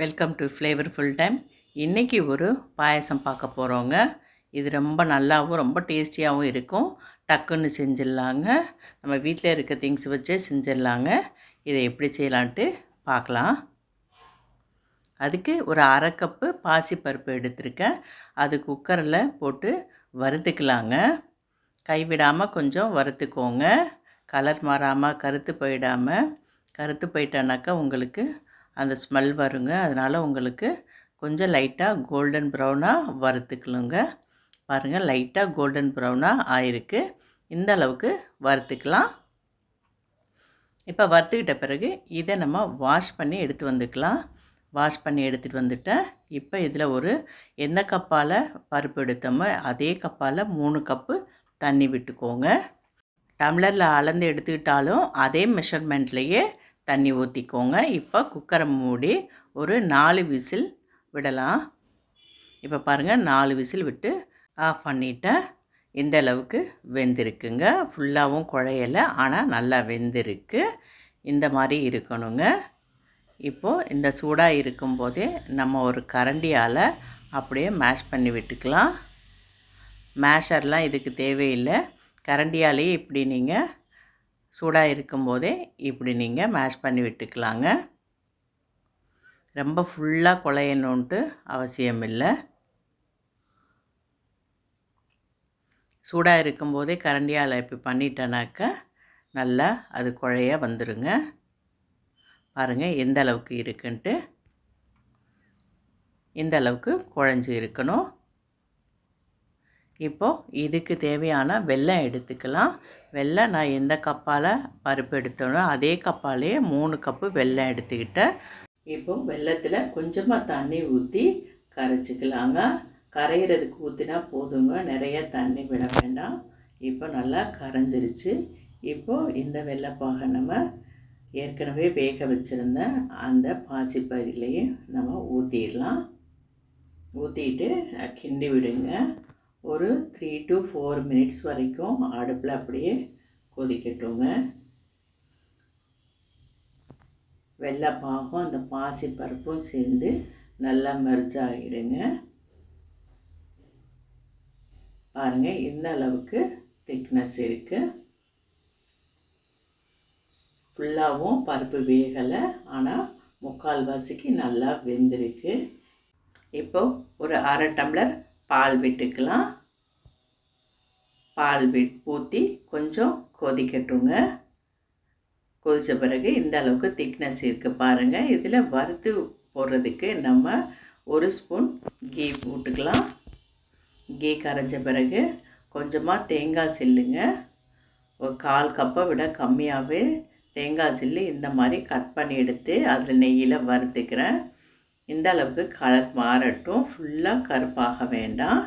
Welcome to flavourful time இன்றைக்கி ஒரு பாயசம் பார்க்க போகிறோங்க இது ரொம்ப நல்லாவும் ரொம்ப டேஸ்டியாகவும் இருக்கும். டக்குன்னு செஞ்சிடலாங்க. நம்ம வீட்டில் இருக்க திங்ஸ் வச்சே செஞ்சிடலாங்க. இதை எப்படி செய்யலான்ட்டு பார்க்கலாம். அதுக்கு ஒரு அரை கப்பு பாசிப்பருப்பு எடுத்திருக்கேன். அது குக்கரில் போட்டு வறுத்துக்கலாங்க. கைவிடாமல் கொஞ்சம் வறுத்துக்கோங்க. கலர் மாறாமல் கருத்து போயிடாமல் கருத்து போயிட்டானாக்கா உங்களுக்கு அந்த ஸ்மெல் வருங்க. அதனால் உங்களுக்கு கொஞ்சம் லைட்டாக கோல்டன் ப்ரௌனாக வறுத்துக்கலுங்க பாருங்கள் லைட்டாக கோல்டன் ப்ரௌனாக ஆயிருக்கு. இந்த அளவுக்கு வறுத்துக்கலாம். இப்போ வறுத்துக்கிட்ட பிறகு இதை நம்ம வாஷ் பண்ணி எடுத்து வந்துக்கலாம். வாஷ் பண்ணி எடுத்துகிட்டு வந்துட்டேன் இப்போ இதில் ஒரு எந்த கப்பால் பருப்பு எடுத்தோமோ அதே கப்பால் மூணு கப்பு தண்ணி விட்டுக்கோங்க. டம்ளரில் அளந்து எடுத்துக்கிட்டாலும் அதே மெஷர்மெண்ட்லேயே தண்ணி ஊற்றிக்கோங்க இப்போ குக்கரை மூடி ஒரு நாலு விசில் விடலாம். இப்போ பாருங்கள் நாலு விசில் விட்டு ஆஃப் பண்ணிட்டேன். இந்த அளவுக்கு வெந்திருக்குங்க. ஃபுல்லாகவும் குழையலை ஆனால் நல்லா வெந்திருக்கு. இந்த மாதிரி இருக்கணுங்க. இப்போது இந்த சூடாக இருக்கும்போதே நம்ம ஒரு கரண்டியால் அப்படியே மேஷ் பண்ணி விட்டுக்கலாம். மேஷர்லாம் இதுக்கு தேவையில்லை. கரண்டியாலேயே இப்படி நீங்கள் சூடாக இருக்கும்போதே இப்படி நீங்கள் மேஷ் பண்ணி விட்டுக்கலாங்க. ரொம்ப ஃபுல்லாக குழையணுன்ட்டு அவசியம் இல்லை சூடாக இருக்கும்போதே கரண்டியால் இப்படி பண்ணிட்டேனாக்கா நல்லா அது குழைய வந்துடுங்க பாருங்கள் எந்த அளவுக்கு இருக்குன்ட்டு. இந்த அளவுக்கு குழஞ்சி இருக்கணும். இப்போது இதுக்கு தேவையான வெல்லம் எடுத்துக்கலாம். வெல்லம் நான் எந்த கப்பால் பருப்பு எடுத்தோனோ அதே கப்பாலேயே மூணு கப்பு வெல்லம் எடுத்துக்கிட்டேன். இப்போ வெள்ளத்தில் கொஞ்சமாக தண்ணி ஊற்றி கரைச்சிக்கலாங்க. கரைகிறதுக்கு ஊற்றினா போதுங்க. நிறைய தண்ணி விட வேண்டாம். இப்போ நல்லா கரைஞ்சிருச்சு. இப்போது இந்த வெள்ளைப்பாகை நம்ம ஏற்கனவே வேக வச்சுருந்த அந்த பாசிப்பயிலையும் நம்ம ஊற்றிடலாம் ஊற்றிட்டு கிண்டி விடுங்க. ஒரு த்ரீ டு ஃபோர் மினிட்ஸ் வரைக்கும் அடுப்பில் அப்படியே கொதிக்கட்டுங்க. வெள்ளைப்பாகும் அந்த பாசி பருப்பும் சேர்ந்து நல்லா மெர்ஜ் ஆகிடுங்க பாருங்கள் இந்த அளவுக்கு திக்னஸ் இருக்குது ஃபுல்லாகவும் பருப்பு வேகலை ஆனால் முக்கால்வாசிக்கு நல்லா வெந்திருக்கு. இப்போது ஒரு அரை டம்ளர் பால் விட்டுக்கலாம். பால் விட் ஊற்றி கொஞ்சம் கொதிக்கட்டுங்க. கொதித்த பிறகு இந்த அளவுக்கு திக்னஸ் இருக்குது பாருங்கள் இதில் வறுத்து போடுறதுக்கு நம்ம ஒரு ஸ்பூன் கீ போட்டுக்கலாம். கீ கரைஞ்ச பிறகு கொஞ்சமாக தேங்காய் சில்லுங்க. ஒரு கால் கப்பை விட கம்மியாகவே தேங்காய் சில்லு இந்த மாதிரி கட் பண்ணி எடுத்து அதில் நெய்யில் வறுத்துக்கிறேன். இந்த அளவுக்கு கலர் மாறட்டும். ஃபுல்லாக கருப்பாக வேண்டாம்.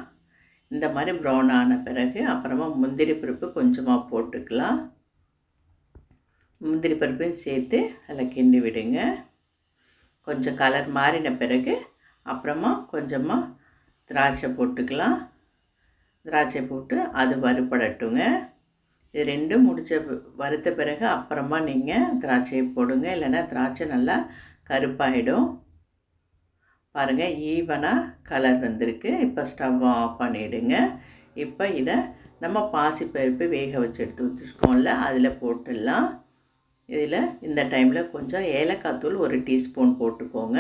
இந்த மாதிரி ப்ரௌன் ஆன பிறகு அப்புறமா முந்திரி பருப்பு கொஞ்சமாக போட்டுக்கலாம். முந்திரி பருப்பையும் சேர்த்து அதில் கிண்டி விடுங்க. கொஞ்சம் கலர் மாறின பிறகு அப்புறமா கொஞ்சமாக திராட்சை போட்டுக்கலாம். திராட்சை போட்டு அது வறுபடட்டுங்க. இது ரெண்டும் முடித்த வறுத்த பிறகு அப்புறமா நீங்கள் திராட்சையை போடுங்க. இல்லைன்னா திராட்சை நல்லா கருப்பாயிடும். பாருங்கள் ஈவனாக கலர் வந்திருக்கு. இப்போ ஸ்டவ் ஆஃப் பண்ணிவிடுங்க இப்போ இதை நம்ம பாசிப்பருப்பு வேக வச்சு எடுத்து வச்சுருக்கோம்ல அதில் போட்டுடலாம். இதில் இந்த டைமில் கொஞ்சம் ஏலக்காய் தூள் ஒரு டீஸ்பூன் போட்டுக்கோங்க.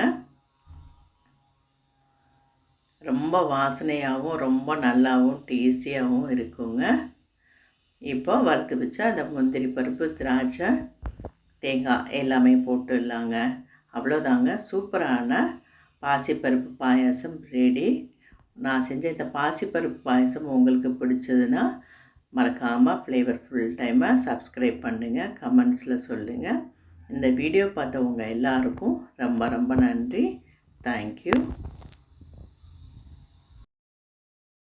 ரொம்ப வாசனையாகவும் ரொம்ப நல்லாவும் டேஸ்டியாகவும் இருக்குங்க. இப்போ வறுத்து வச்சா அந்த முந்திரி பருப்பு திராட்சை தேங்காய் எல்லாமே போட்டுடலாங்க. அவ்வளோதாங்க. சூப்பரான பாசிப்பருப்பு பாயாசம் ரெடி நான் செஞ்ச இந்த பாசிப்பருப்பு பாயசம் உங்களுக்கு பிடிச்சதுன்னா மறக்காமல் ஃப்ளேவர்ஃபுல் டைமை சப்ஸ்கிரைப் பண்ணுங்கள் கமெண்ட்ஸில் சொல்லுங்கள் இந்த வீடியோ பார்த்தவங்க எல்லாருக்கும் ரொம்ப ரொம்ப நன்றி. தேங்க்யூ